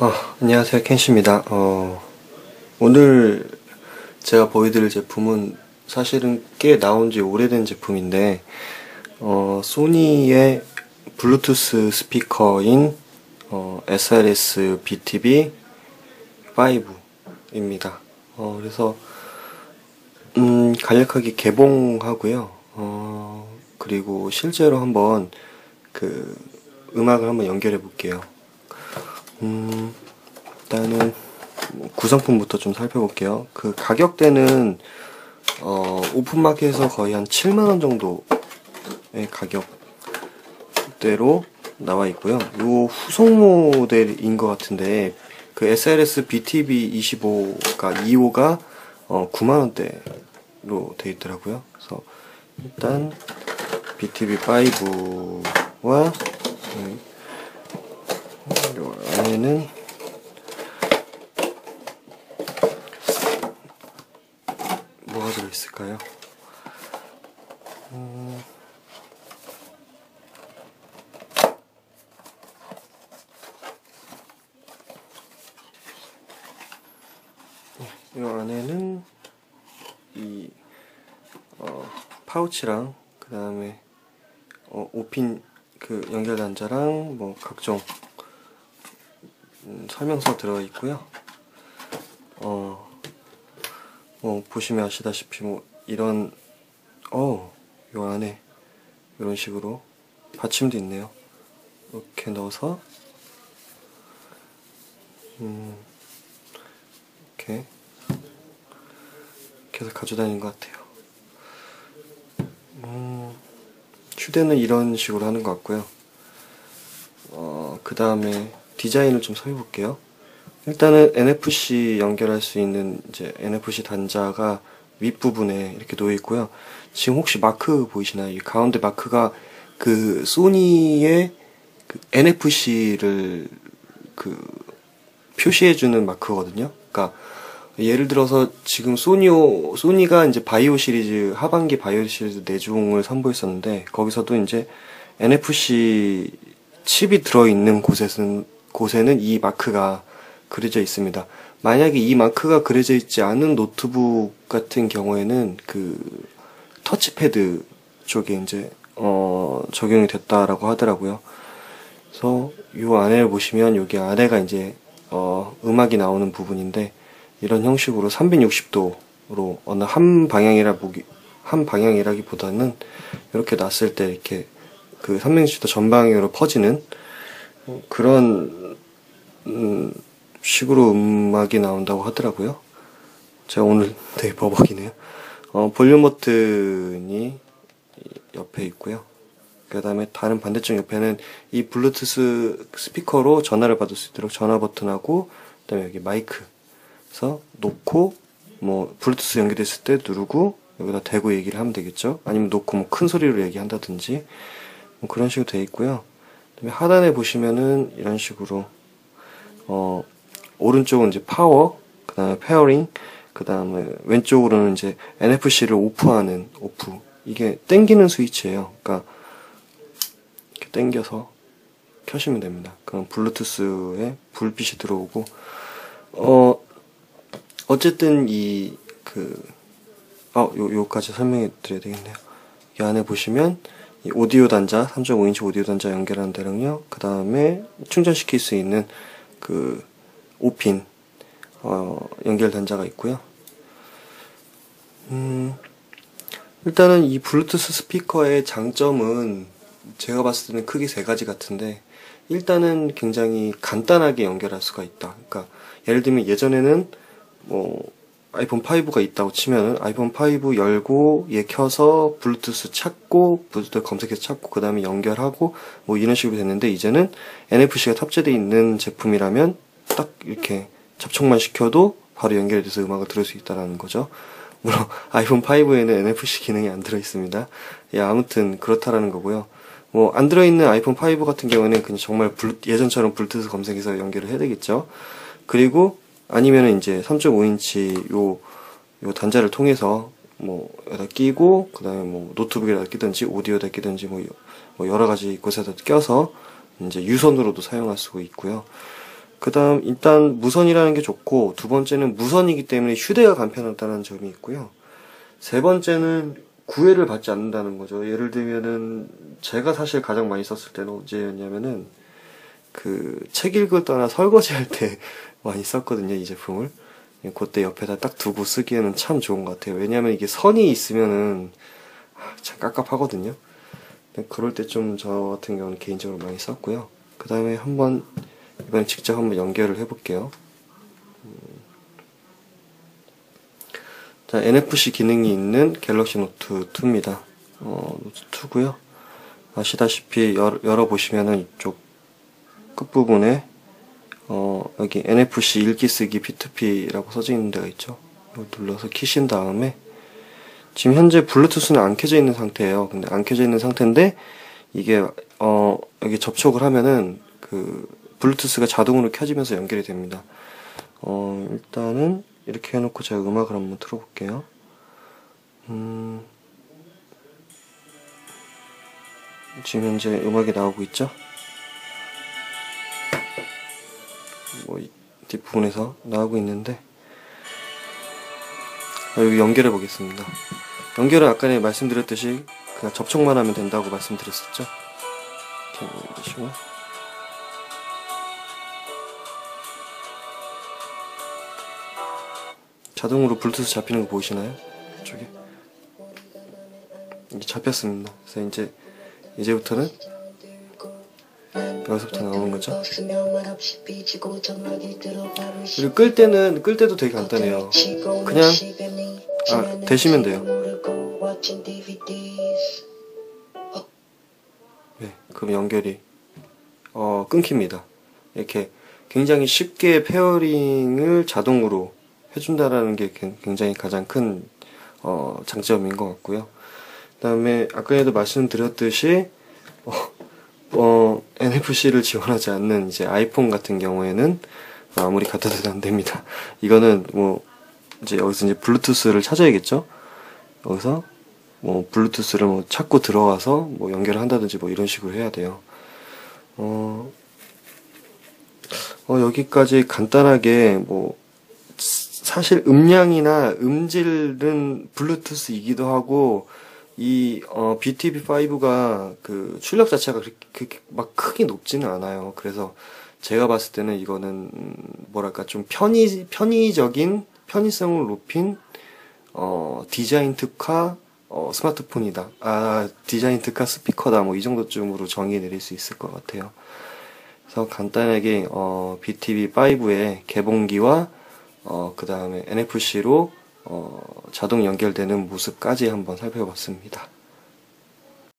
어, 안녕하세요 켄시입니다. 어, 오늘 제가 보여드릴 제품은 사실은 꽤 나온 지 오래된 제품인데 어, 소니의 블루투스 스피커인 어, SRS BTB 5입니다. 어, 그래서 음, 간략하게 개봉하고요. 어, 그리고 실제로 한번 그 음악을 한번 연결해 볼게요. 음, 일단은 뭐 구성품부터 좀 살펴볼게요. 그 가격대는 어, 오픈마켓에서 거의 한 7만원 정도의 가격대로 나와 있고요. 요 후속 모델인 것 같은데 그 SRS BTB 25가 2호가 어, 9만원대로 돼 있더라고요. 그래서 일단 BTB 5와 음, 요 안에는 뭐가 들어있을까요? 음, 이 안에는 이 어, 파우치랑 그 다음에 어, 오핀 그 연결 단자랑 뭐 각종 음, 설명서 들어 있고요. 어, 뭐 보시면 아시다시피 뭐 이런 어, 요 안에 이런 식으로 받침도 있네요. 이렇게 넣어서 음, 이렇게 해서 가져다니는 것 같아요. 음, 휴대는 이런 식으로 하는 것 같고요. 어, 그 다음에 디자인을 좀 살펴볼게요. 일단은 NFC 연결할 수 있는 이제 NFC 단자가 윗부분에 이렇게 놓여 있고요. 지금 혹시 마크 보이시나요? 이 가운데 마크가 그 소니의 그 NFC를 그 표시해주는 마크거든요. 그러니까 예를 들어서 지금 소니오 소니가 이제 바이오 시리즈 하반기 바이오 시리즈 내종을 선보였었는데 거기서도 이제 NFC 칩이 들어 있는 곳에는 곳에는 이 마크가 그려져 있습니다. 만약에 이 마크가 그려져 있지 않은 노트북 같은 경우에는 그 터치패드 쪽에 이제 어 적용이 됐다라고 하더라고요. 그래서 요 안에를 보시면 여기 아래가 이제 어 음악이 나오는 부분인데 이런 형식으로 360도로 어느 한 방향이라 보기 한 방향이라기보다는 이렇게 놨을 때 이렇게 그 360도 전방향으로 퍼지는 그런 음, 식으로 음악이 나온다고 하더라고요. 제가 오늘 되게 버벅이네요. 어, 볼륨 버튼이 옆에 있고요. 그 다음에 다른 반대쪽 옆에는 이 블루투스 스피커로 전화를 받을 수 있도록 전화 버튼하고 그 다음에 여기 마이크 그래서 놓고 뭐 블루투스 연결됐을 때 누르고 여기다 대고 얘기를 하면 되겠죠. 아니면 놓고 뭐 큰 소리로 얘기한다든지 뭐 그런 식으로 되어 있고요. 그다음에 하단에 보시면은 이런 식으로 어 오른쪽은 이제 파워, 그다음에 페어링, 그다음에 왼쪽으로는 이제 NFC를 오프하는 오프. 이게 땡기는 스위치예요. 그러니까 이렇게 땡겨서 켜시면 됩니다. 그럼 블루투스에 불빛이 들어오고 어 어쨌든 이그 어, 요, 요까지 설명해 드려야 되겠네요. 이 안에 보시면 이 오디오 단자, 3.5인치 오디오 단자 연결하는 데랑요. 그 다음에 충전시킬 수 있는 그 5핀 어, 연결 단자가 있고요. 음, 일단은 이 블루투스 스피커의 장점은 제가 봤을 때는 크게 세 가지 같은데 일단은 굉장히 간단하게 연결할 수가 있다. 그러니까 예를 들면 예전에는 뭐 아이폰 5가 있다고 치면은 아이폰 5 열고 얘 켜서 블루투스 찾고 블루투스 검색해서 찾고 그 다음에 연결하고 뭐 이런 식으로 됐는데 이제는 NFC가 탑재되어 있는 제품이라면 딱 이렇게 접촉만 시켜도 바로 연결돼서 음악을 들을 수 있다라는 거죠. 물론 아이폰 5에는 NFC 기능이 안 들어 있습니다. 예, 아무튼 그렇다라는 거고요. 뭐 안 들어 있는 아이폰 5 같은 경우에는 그냥 정말 블루, 예전처럼 블루투스 검색해서 연결을 해야 되겠죠. 그리고 아니면은 이제 3.5인치 요, 요 단자를 통해서 뭐, 여기다 끼고, 그 다음에 뭐, 노트북에다 끼든지, 오디오에다 끼든지, 뭐, 뭐, 여러 가지 곳에다 껴서, 이제 유선으로도 사용할 수가 있고요. 그 다음, 일단 무선이라는 게 좋고, 두 번째는 무선이기 때문에 휴대가 간편하다는 점이 있고요. 세 번째는 구애를 받지 않는다는 거죠. 예를 들면은, 제가 사실 가장 많이 썼을 때는 언제였냐면은, 그, 책 읽을 때나 설거지 할 때 많이 썼거든요, 이 제품을. 그때 옆에다 딱 두고 쓰기에는 참 좋은 것 같아요. 왜냐면 이게 선이 있으면은, 아, 참 깝깝하거든요. 그럴 때 좀 저 같은 경우는 개인적으로 많이 썼고요. 그 다음에 한번 이번에 직접 한번 연결을 해 볼게요. 음. 자, NFC 기능이 있는 갤럭시 노트 2입니다. 어, 노트 2고요. 아시다시피 열, 열어보시면은 이쪽 끝부분에 어, 여기 NFC 읽기 쓰기 P2P라고 써져 있는 데가 있죠. 이걸 눌러서 키신 다음에 지금 현재 블루투스는 안 켜져 있는 상태예요. 근데 안 켜져 있는 상태인데 이게 어 여기 접촉을 하면은 그 블루투스가 자동으로 켜지면서 연결이 됩니다. 어 일단은 이렇게 해놓고 제가 음악을 한번 틀어볼게요. 음 지금 현재 음악이 나오고 있죠? 뒷부분에서 나오고 있는데 아, 여기 연결해 보겠습니다. 연결은 아까 말씀드렸듯이 그냥 접촉만 하면 된다고 말씀드렸었죠. 이렇게 올리시고 자동으로 블루투스 잡히는 거 보이시나요? 이쪽에 이게 잡혔습니다. 그래서 이제 이제부터는 여기서부터 나오는 거죠. 그리고 끌 때는 끌 때도 되게 간단해요. 그냥 아 대시면 돼요. 네, 그럼 연결이 어 끊깁니다. 이렇게 굉장히 쉽게 페어링을 자동으로 해준다라는 게 굉장히 가장 큰 어, 장점인 것 같고요. 그 다음에 아까에도 말씀드렸듯이 어, 어, NFC를 지원하지 않는 이제 아이폰 같은 경우에는 아무리 갖다 대도 안 됩니다. 이거는 뭐 이제 여기서 이제 블루투스를 찾아야겠죠. 여기서 뭐 블루투스를 뭐 찾고 들어가서 뭐 연결을 한다든지 뭐 이런 식으로 해야 돼요. 어, 어 여기까지 간단하게 뭐 사실 음량이나 음질은 블루투스이기도 하고 이 어, BTB5가 그 출력 자체가 그렇게 막 크게 높지는 않아요. 그래서 제가 봤을 때는 이거는 뭐랄까 좀 편의 편의적인 편의성을 높인 어, 디자인 특화 어, 스마트폰이다. 아 디자인 특화 스피커다. 뭐 이 정도쯤으로 정의 내릴 수 있을 것 같아요. 그래서 간단하게 어, BTB5의 개봉기와 어, 그 다음에 NFC로 어, 자동 연결되는 모습까지 한번 살펴봤습니다.